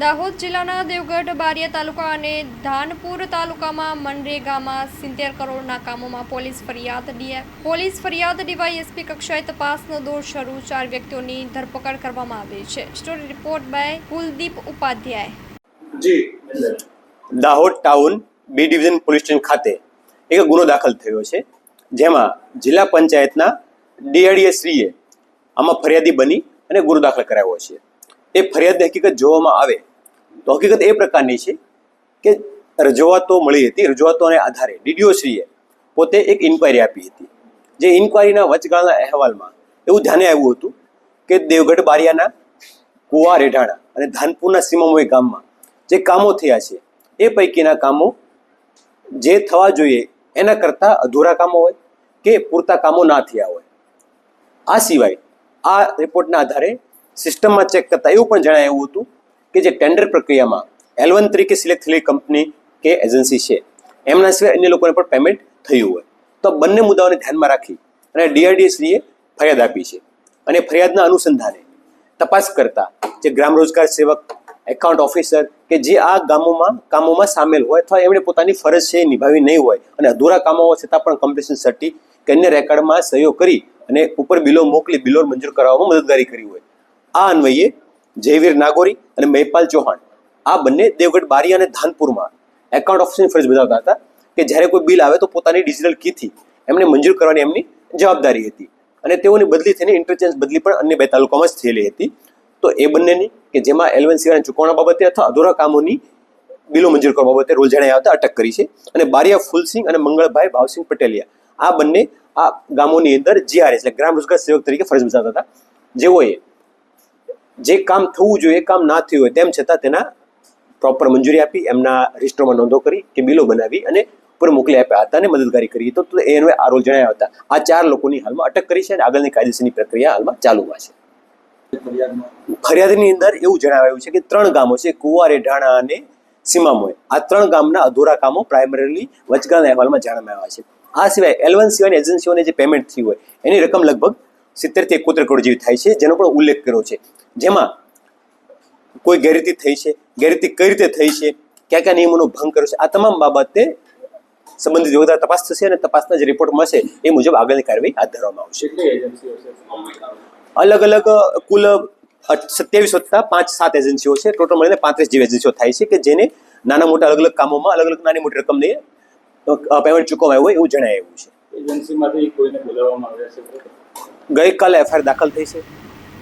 દાહોદ જિલ્લાના દેવગઢ, બારિયા તાલુકા અને ધાનપુર તાલુકામાં મનરેગામાં સિત્તેર કરોડના કામોમાં પોલીસ ફરિયાદ પોલીસ ફરિયાદ ડીવાયએસપી કક્ષાએ તપાસનો દોર શરૂ, ચાર વ્યક્તિઓની ધરપકડ કરવામાં આવી છે. Story report by Kuldeep Upadhyay. G. Dahod town B division police station ખાતે એક ગુનો દાખલ થયો છે, જેમાં જિલ્લા પંચાયતના ડીઆરડીએ શ્રીએ આમાં ફરિયાદી બની અને ગુનો દાખલ કરાવ્યો છે. એ ફરિયાદની હકીકત જોવામાં આવે, તો હકીકત એ પ્રકારની છે કે રજૂઆતો મળી હતી, રજૂઆતોને આધારે ડીડીઓ શ્રીએ પોતે એક ઇન્ક્વાયરી આપી હતી. જે ઇન્ક્વાયરીના વચગાળાના અહેવાલમાં એવું ધ્યાને આવ્યું હતું કે દેવગઢ બારિયાના કુવા રેઢાણા અને ધાનપુરના સીમામોય ગામમાં જે કામો થયા છે, એ પૈકીના કામો જે થવા જોઈએ એના કરતાં અધૂરા કામો હોય કે પૂરતા કામો ના થયા હોય. આ સિવાય આ રિપોર્ટના આધારે સિસ્ટમમાં ચેક કરતાં એવું પણ જણાવ્યું હતું કે જે ટેન્ડર પ્રક્રિયામાં એલવન તરીકે સિલેક્ટ થયેલી કંપની કે એજન્સી છે, એમના સિવાય અન્ય લોકોને પણ પેમેન્ટ થયું હોય. તો બંને મુદ્દાઓને ધ્યાનમાં રાખી અને ડીઆરડીએસીએ ફરિયાદ આપી છે અને ફરિયાદના અનુસંધાને તપાસ કરતા જે ગ્રામ રોજગાર સેવક એકાઉન્ટ ઓફિસર કે જે આ ગામોમાં, કામોમાં સામેલ હોય અથવા એમણે પોતાની ફરજ છે નિભાવી નહીં હોય અને અધૂરા કામો હોવા છતાં પણ કમ્પિટિશન સર્ટી કે અન્ય રેકર્ડમાં સહયોગ કરી અને ઉપર બિલો મોકલી બિલો મંજૂર કરવામાં મદદગારી કરી હોય. આ અન્વયે જયવીર નાગોરી અને મહેપાલ ચૌહાણ, આ બંને દેવગઢ, બારી અને ધાનપુરમાં એકાઉન્ટ ઓફિસની ફરજ બજાવતા હતા કે જ્યારે કોઈ બિલ આવે તો પોતાની ડિજિટલ કીથી એમને મંજૂર કરવાની એમની જવાબદારી હતી. અને તેઓની બદલી થઈને ઇન્ટરચેન્જ બદલી પણ અન્ય બે તાલુકામાં જ થયેલી હતી. તો એ બંનેની કે જેમાં એલવન સિવાયના ચૂકવણા બાબતે અથવા અધૂરા કામોની બિલો મંજૂર કરવા બાબતે રોલ જણાવ્યા હતા અટક કરી છે. અને બારિયા ફૂલસિંહ અને મંગળભાઈ ભાવસિંહ પટેલિયા, આ બંને આ ગામોની અંદર જીઆરએસ એટલે ગ્રામ રોજગાર સેવક તરીકે ફરજ બજાવતા હતા. જેઓએ જે કામ થવું જોઈએ કામ ના થયું હોય, તેમ છતાં તેના પ્રોપર મંજૂરી આપી, એમના રજિસ્ટરમાં નોંધો કરી, કે બિલો બનાવી અને ઉપર મોકલી આપ્યા હતા અને મદદગારી કરી. તો એનો આ રોલ જણાવ્યા હતા. આ ચાર લોકોની હાલમાં અટક કરી છે અને આગળની કાયદેસરની પ્રક્રિયા હાલમાં ચાલુમાં છે. ફરિયાદની અંદર એવું જણાવાયું છે કે ત્રણ ગામો છે કુવા રેઢાણા અને સીમામોય આ ત્રણ ગામના અધૂરા કામો પ્રાઇમરીલી વચગાળના અહેવાલમાં જાણવામાં આવ્યા છે. આ સિવાય એલવન સિવાયની એજન્સીઓને જે પેમેન્ટ થયું હોય, એની રકમ લગભગ સિત્તેરથી એકોતેર કરોડ જેવી થાય છે, જેનો પણ ઉલ્લેખ કર્યો છે. જેમાં કોઈ ગેરરીતિ થઈ છે ગેરરીતિ કઈ રીતે થઈ છે ક્યાં ક્યાં નિયમોનો ભંગ કર્યો છે આ તમામ બાબતે સંબંધિત યોગદાર તપાસ થશે અને તપાસના જે રિપોર્ટ મળશે એ મુજબ આગળની કાર્યવાહી હાથ ધરવામાં આવશે. અલગ અલગ કુલ સત્યાવીસ વત્તા પાંચ સાત એજન્સીઓ છે. ટોટલ મળીને પાંત્રીસ જેવી એજન્સીઓ થાય છે કે જેને નાના મોટા અલગ અલગ કામોમાં અલગ અલગ નાની મોટી રકમને પેમેન્ટ ચૂકવવામાં આવ્યું હોય એવું જણાય આવ્યા છે? ગઈકાલે એફઆઈઆર દાખલ થઈ છે.